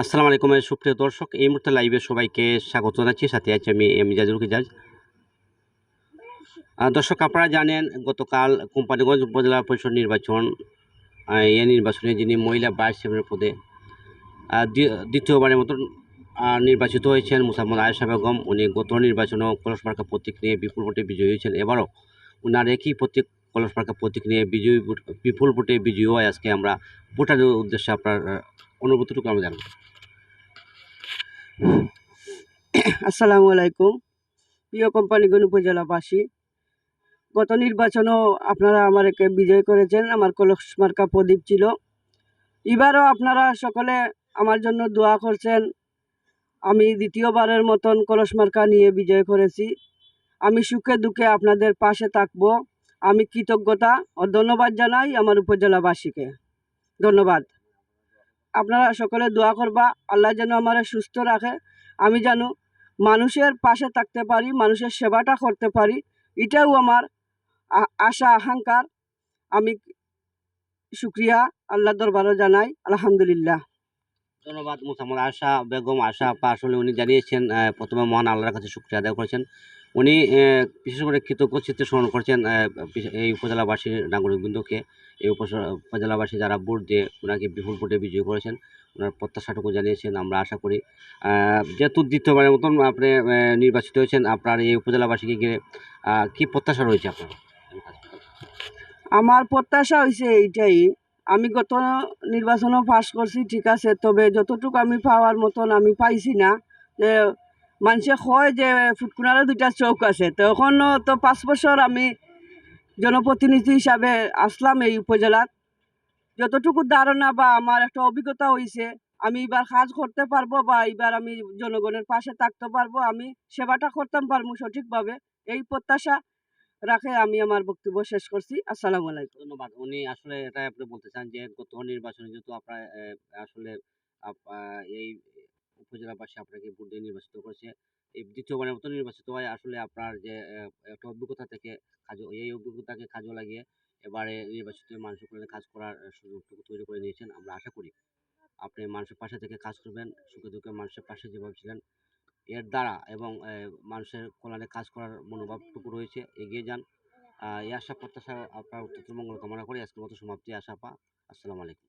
আসসালামু আলাইকুম সুপ্রিয় দর্শক, এই মুহূর্তে লাইভে সবাইকে স্বাগত জানাচ্ছি, সাথে আছি আমি এম মিজাজুল কিজাজ দর্শক, আপনারা জানেন, গতকাল কোম্পানিগঞ্জ উপজেলা পরিষদ নির্বাচন এ নির্বাচনে যিনি মহিলা ভাইস চেয়ারম্যানের পদে দ্বিতীয়বারের মতন নির্বাচিত হয়েছেন মুসাম্মদ আয়েশা বেগম। উনি গত নির্বাচনেও কলস মার্কা প্রতীক নিয়ে বিপুল ভোটে বিজয়ী হয়েছেন। এবারও ওনার একই প্রতীক, কলস মার্কা প্রতীক নিয়ে বিজয়ী বিপুল ভোটে বিজয়ী হয় আজকে আমরা ভোটারের উদ্দেশ্যে আপনার অনুভূতিটুকু আমরা জানব। আসসালামু আলাইকুম প্রিয় কোম্পানিগঞ্জ উপজেলাবাসী গত নির্বাচনও আপনারা আমাকে বিজয় করেছেন, আমার কলস মার্কা প্রদীপ ছিল। এবারও আপনারা সকলে আমার জন্য দোয়া করছেন, আমি দ্বিতীয়বারের মতন কলস মার্কা নিয়ে বিজয় করেছি। আমি সুখে দুঃখে আপনাদের পাশে থাকব। আমি কৃতজ্ঞতা ও ধন্যবাদ জানাই আমার উপজেলাবাসীকে। ধন্যবাদ। আপনারা সকলে দোয়া করবা, আল্লাহ যেন আমার সুস্থ রাখে। আমি যেন মানুষের পাশে থাকতে পারি, মানুষের সেবাটা করতে পারি, এটাও আমার আশা, আকাঙ্ক্ষার। আমি শুক্রিয়া, আল্লাহ দরবারও জানাই, আলহামদুলিল্লাহ। ধন্যবাদ মোসাম্মদ আশা, বেগম, আশা, আপা, আসলে উনি জানিয়েছেন প্রথমে মহান আল্লাহর কাছে শুক্রিয়া আদায় করেছেন। উনি বিশেষ করে কৃতজ্ঞ চিত্তে স্মরণ করছেন এই উপজেলাবাসীর নাগরিকবৃন্দকে। এই উপজেলাবাসী যারা ভোট দিয়ে ওনাকে বিপুল ভোটে বিজয়ী করেছেন ওনার প্রত্যাশাটুকু জানিয়েছেন, আমরা আশা করি। যেহেতু দ্বিতীয়বারের মতন আপনি নির্বাচিত হয়েছেন, আপনার এই উপজেলাবাসীকে ঘিরে কী প্রত্যাশা রয়েছে আপনার? আমার প্রত্যাশা হয়েছে এইটাই। আমি গত নির্বাচনও পাস করছি, ঠিক আছে, তবে যতটুকু আমি পাওয়ার মতন আমি পাইছি না, যে মানুষে কয় যে ফুটকুনারও দুইটা চৌক আছে। তো তখনও তো পাঁচ বছর আমি জনপ্রতিনিধি হিসাবে আসলাম এই উপজেলাত। যতটুকু ধারণা বা আমার একটা অভিজ্ঞতা হয়েছে আমি এবার কাজ করতে পারব বা এবার আমি জনগণের পাশে থাকতে পারব, আমি সেবাটা করতাম পারব সঠিকভাবে। এই প্রত্যাশা রাখে আমি আমার বক্তব্য শেষ করছি। আসসালামু আলাইকুম। ধন্যবাদ। উনি আসলে এটা আপনি বলতে চান যে গত নির্বাচনে যেহেতু আপনার আসলে এই উপজেলাবাসী আপনাকে ভোট দিয়ে নির্বাচিত করেছে। এই দ্বিতীয়বারের মতো নির্বাচিত হয় আসলে আপনার যে একটা অভিজ্ঞতা থেকে কাজ, এই অভিজ্ঞতাকে কাজে লাগিয়ে এবারে নির্বাচিত মানুষের কল্যাণে কাজ করার সুযোগটুকু তৈরি করে নিয়েছেন আমরা আশা করি। আপনি মানুষের পাশে থেকে কাজ করবেন, সুখে দুঃখে মানুষের পাশে যেভাবে ছিলেন, এর দ্বারা এবং মানুষের কল্যাণে কাজ করার মনোভাবটুকু রয়েছে, এগিয়ে যান। এই আশা প্রত্যাশা আপনার উত্তর মঙ্গল কামনা করি। আজকের মতো সমাপ্তি, আশা পা আসসালামু আলাইকুম।